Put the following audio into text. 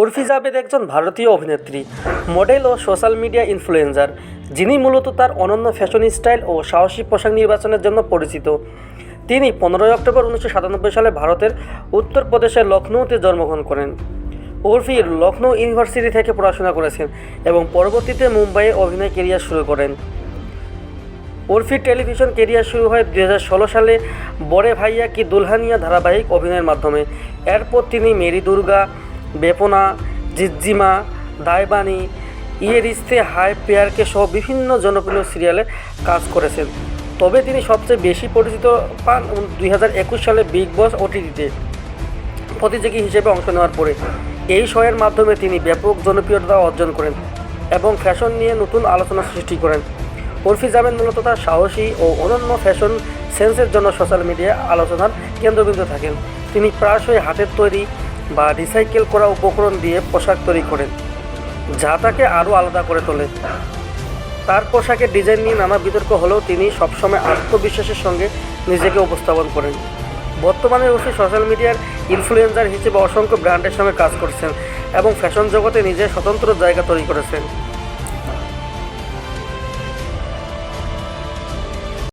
উর্ফি জাভেদ একজন ভারতীয় অভিনেত্রী, মডেল ও সোশ্যাল মিডিয়া ইনফ্লুয়েন্সার, যিনি মূলত তার অনন্য ফ্যাশন স্টাইল ও সাহসী পোশাক নির্বাচনের জন্য পরিচিত। তিনি পনেরোই অক্টোবর উনিশশো সাতানব্বই সালে ভারতের উত্তরপ্রদেশের লখনৌতে জন্মগ্রহণ করেন। উর্ফি লখনৌ ইউনিভার্সিটি থেকে পড়াশোনা করেছেন এবং পরবর্তীতে মুম্বাইয়ে অভিনয় কেরিয়ার শুরু করেন। উর্ফির টেলিভিশন কেরিয়ার শুরু হয় দুই হাজার ষোলো সালে বড়ে ভাইয়া কি দুলহানিয়া ধারাবাহিক অভিনয়ের মাধ্যমে। এরপর তিনি মেরি দুর্গা বেপনা, জিজ্জিমা দায়বানি ইয়ে রিস্তে হাই পেয়ারকে সহ বিভিন্ন জনপ্রিয় সিরিয়ালে কাজ করেছেন। তবে তিনি সবচেয়ে বেশি পরিচিত পান দুই হাজার একুশ সালে বিগ বস ওটিটিতে প্রতিযোগী হিসেবে অংশ নেওয়ার পরে। এই শোয়ের মাধ্যমে তিনি ব্যাপক জনপ্রিয়তা অর্জন করেন এবং ফ্যাশন নিয়ে নতুন আলোচনা সৃষ্টি করেন। উর্ফি জামেন মূলত তার সাহসী ও অনন্য ফ্যাশন সেন্সের জন্য সোশ্যাল মিডিয়ায় আলোচনার কেন্দ্রবিন্দু থাকেন। তিনি প্রায়শই হাতের তৈরি বা রিসাইকেল করা উপকরণ দিয়ে পোশাক তৈরি করেন, যা তাকে আরও আলাদা করে তোলে। তার পোশাকের ডিজাইন নিয়ে নানা বিতর্ক হলেও তিনি সবসময় আত্মবিশ্বাসের সঙ্গে নিজেকে উপস্থাপন করেন। বর্তমানে ওসি সোশ্যাল মিডিয়ার ইনফ্লুয়েন্সার হিসেবে অসংখ্য ব্র্যান্ডের সঙ্গে কাজ করছেন এবং ফ্যাশন জগতে নিজের স্বতন্ত্র জায়গা তৈরি করেছেন।